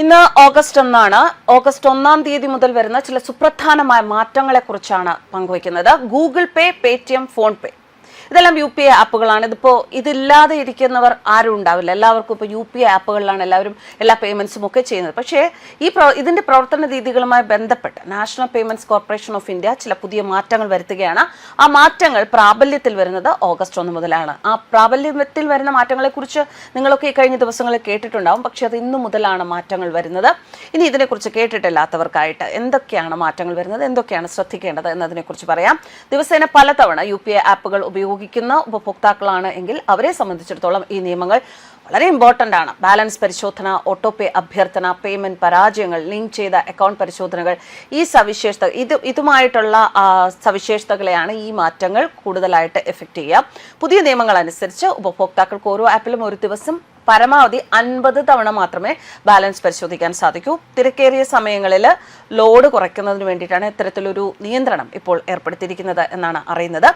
ഇന്ന് ഓഗസ്റ്റ് ഒന്നാണ്. ഓഗസ്റ്റ് ഒന്നാം തീയതി മുതൽ വരുന്ന ചില സുപ്രധാനമായ മാറ്റങ്ങളെ കുറിച്ചാണ് പങ്കുവയ്ക്കുന്നത്. Google pay Paytm PhonePe. ഇതെല്ലാം യു പി ഐ ആപ്പുകളാണ്. ഇതിപ്പോൾ ഇതില്ലാതെ ഇരിക്കുന്നവർ ആരും ഉണ്ടാവില്ല. എല്ലാവർക്കും ഇപ്പോൾ യു പി ഐ ആപ്പുകളിലാണ് എല്ലാവരും എല്ലാ പേയ്മെന്റ്സും ഒക്കെ ചെയ്യുന്നത്. പക്ഷേ ഈ ഇതിന്റെ പ്രവർത്തന രീതികളുമായി ബന്ധപ്പെട്ട് national payments corporation of India ചില പുതിയ മാറ്റങ്ങൾ വരുത്തുകയാണ്. ആ മാറ്റങ്ങൾ പ്രാബല്യത്തിൽ വരുന്നത് ഓഗസ്റ്റ് ഒന്ന് മുതലാണ്. ആ പ്രാബല്യത്തിൽ വരുന്ന മാറ്റങ്ങളെക്കുറിച്ച് നിങ്ങളൊക്കെ ഈ കഴിഞ്ഞ ദിവസങ്ങളിൽ കേട്ടിട്ടുണ്ടാവും. പക്ഷെ അത് ഇന്നു മുതലാണ് മാറ്റങ്ങൾ വരുന്നത്. ഇനി ഇതിനെക്കുറിച്ച് കേട്ടിട്ടില്ലാത്തവർക്കായിട്ട് എന്തൊക്കെയാണ് മാറ്റങ്ങൾ വരുന്നത്? എന്തൊക്കെയാണ് ശ്രദ്ധിക്കേണ്ടത് എന്നതിനെക്കുറിച്ച് പറയാം. ദിവസേന പലതവണ യു പി ഐ ആപ്പുകൾ ഉപയോഗിക്കുന്ന ഉപഭോക്താക്കളാണ് എങ്കിൽ അവരെ സംബന്ധിച്ചിടത്തോളം ഈ നിയമങ്ങൾ വളരെ ഇമ്പോർട്ടന്റ് ആണ്. ബാലൻസ് പരിശോധന ഓട്ടോ പേ അഭ്യർത്ഥന പേയ്മെന്റ് പരാജയങ്ങൾ ലിങ്ക് ചെയ്ത അക്കൗണ്ട് പരിശോധനകൾ ഈ സവിശേഷത ഇത് ഇതുമായിട്ടുള്ള സവിശേഷതകളെയാണ് ഈ മാറ്റങ്ങൾ കൂടുതലായിട്ട് എഫക്റ്റ് ചെയ്യുക. പുതിയ നിയമങ്ങൾ അനുസരിച്ച് ഉപഭോക്താക്കൾക്ക് ഓരോ ആപ്പിലും ഒരു ദിവസം പരമാവധി അൻപത് തവണ മാത്രമേ ബാലൻസ് പരിശോധിക്കാൻ സാധിക്കൂ. തിരക്കേറിയ സമയങ്ങളിൽ ലോഡ് കുറയ്ക്കുന്നതിന് വേണ്ടിയിട്ടാണ് ഇത്തരത്തിലൊരു നിയന്ത്രണം ഇപ്പോൾ ഏർപ്പെടുത്തിയിരിക്കുന്നത് എന്നാണ് അറിയുന്നത്.